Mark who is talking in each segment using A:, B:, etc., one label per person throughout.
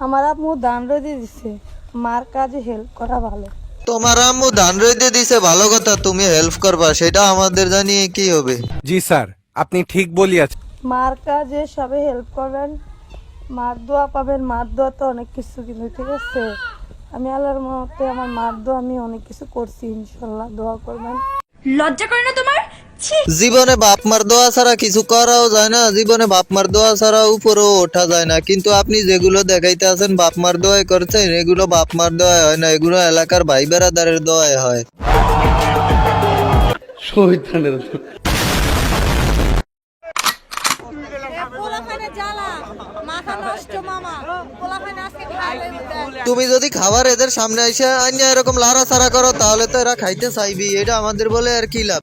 A: আমার আম্মু দান রয়ে দিছে। মার কাজে হেল্প করা ভালো।
B: তোমার আম্মু ধান রইতে দিছে ভালো কথা তুমি হেল্প করবা সেটা আমাদের জানিয়ে কি হবে?
C: জি স্যার আপনি ঠিক বলিয়াছেন।
A: মার কাজে সবে হেল্প করবেন মার দোয়া পাবেন মার দোয়া তো অনেক কিছু কিন্তু ঠিক আছে? আমি আল্লাহর মতে আমার মার দোয়া আমি অনেক কিছু করছি ইনশাল্লাহ দোয়া করবেন।
D: লজ্জা করে না তোমার? ছি
B: জীবনে বাপ মার দোয়া ছাড়া কিছু করাও যায় না জীবনে বাপ মার দোয়া ছাড়া উপরেও ওঠা যায় না। কিন্তু আপনি যেগুলো দেখাইতে আছেন বাপ মার দোয়াই করছেন এগুলো বাপ মার দোয়াই হয় না এগুলো এলাকার ভাই বেড়াদারের দোয়াই হয়। তুমি যদি খাবার এদের সামনে এসে আইনা এরকম লাড়া ছাড়া করো তাহলে তো এরা খাইতে চাইবি এটা আমাদের বলে আর কি লাভ?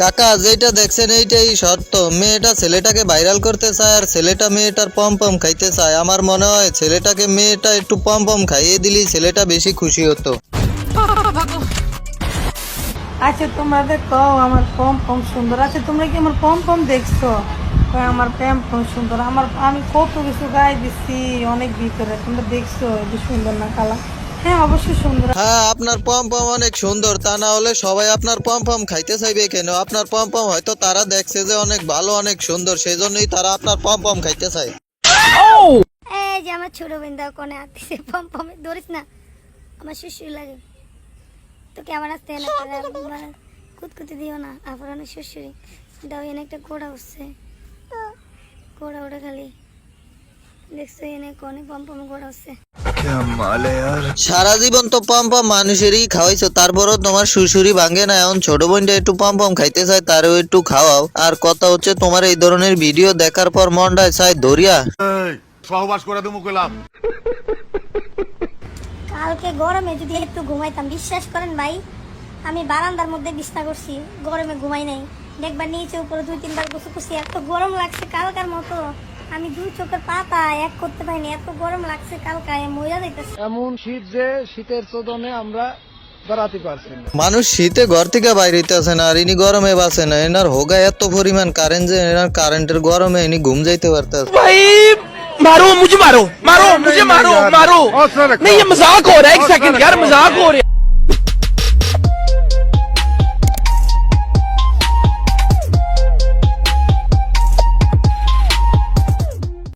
B: কাকা যেটা দেখছেন, এইটাই সত্য মেয়েটা ছেলেটাকে ভাইরাল করতে চায় আর ছেলেটা মেয়েটার পম পম খাইতে চায়। আমার মনে হয় ছেলেটাকে মেয়েটা একটু পম পম খাইয়ে দিলেই ছেলেটা বেশি খুশি হতো।
A: আচ্ছা তোমাদের কও, আমার পম পম সুন্দর আচ্ছা তোমরা কি আমার পম পম দেখছ? আমার প্যাম পম সুন্দর। আমার, আমি কত কিছু গায়ে দিচ্ছি অনেক ভিতরে। তোমরা দেখছ যে সুন্দর না, কালা? হ্যাঁ অবশ্যই সুন্দর।
B: হ্যাঁ আপনার পম পম অনেক সুন্দর। তা না হলে সবাই আপনার পম পম খাইতে চাইবে কেন? আপনার পম পম হয়তো তারা দেখছে যে অনেক ভালো অনেক সুন্দর সেই জন্যই তারা আপনার পম পম খাইতে চায়।
E: এই যে আমার ছোট বিন্দা কোনে আসতেছে পম ধরিস না। আমার শুশুর লাগে। তো কেমন আসতে না কুতকুতি দিও না। আবার অনেক শ্বশুরি। দাও এনে একটা কোড়া উঠছে। কোড়া ওটা খালি। দেখছ এনে কোনে পম পমে কোড়া উঠছে।
B: সারা জীবন তো পম পম মানুষেরই খাওয়াইছো তারপরও তোমার শ্বশুরি ভাঙে না। এখন ছোট বোনটা একটু পম পম খাইতে চায় তারও একটু খাওয়াও। আর কথা হচ্ছে তোমার এই ধরনের ভিডিও দেখার পর মনটায় চাই ধরিয়া
F: সহবাস করে দেবো কইলাম
E: কালকে গরমে যদি একটু ঘুমাইতাম বিশ্বাস করেন ভাই আমি বারান্দার মধ্যে বিছনা করছি গরমে ঘুমাই নাই। দেখবার নিচে উপরে দুই তিনবার বসে করছি এত গরম লাগছে কালকার মতো। আমি দুই চোখের পাতা এক করতে পারিনি এত গরম লাগছে কালকায় মজা দিতেছে
G: এমন শীত যে শীতের চোদনে আমরা দাঁড়াতে পারছি না
B: মানুষ শীতে ঘর থেকে বাইরেতে আসে না আর ইনি গরমে বাসে না এনার হোগা এত পরিমাণ কারেন্ট যে এনার কারেন্টের গরমে ইনি ঘুম যাইতে পারতেছে
C: मारो मुझे मारो मारो मुझे मारो मारो नहीं ये मजाक हो रहा है एक सेकंड यार मजाक हो रहा है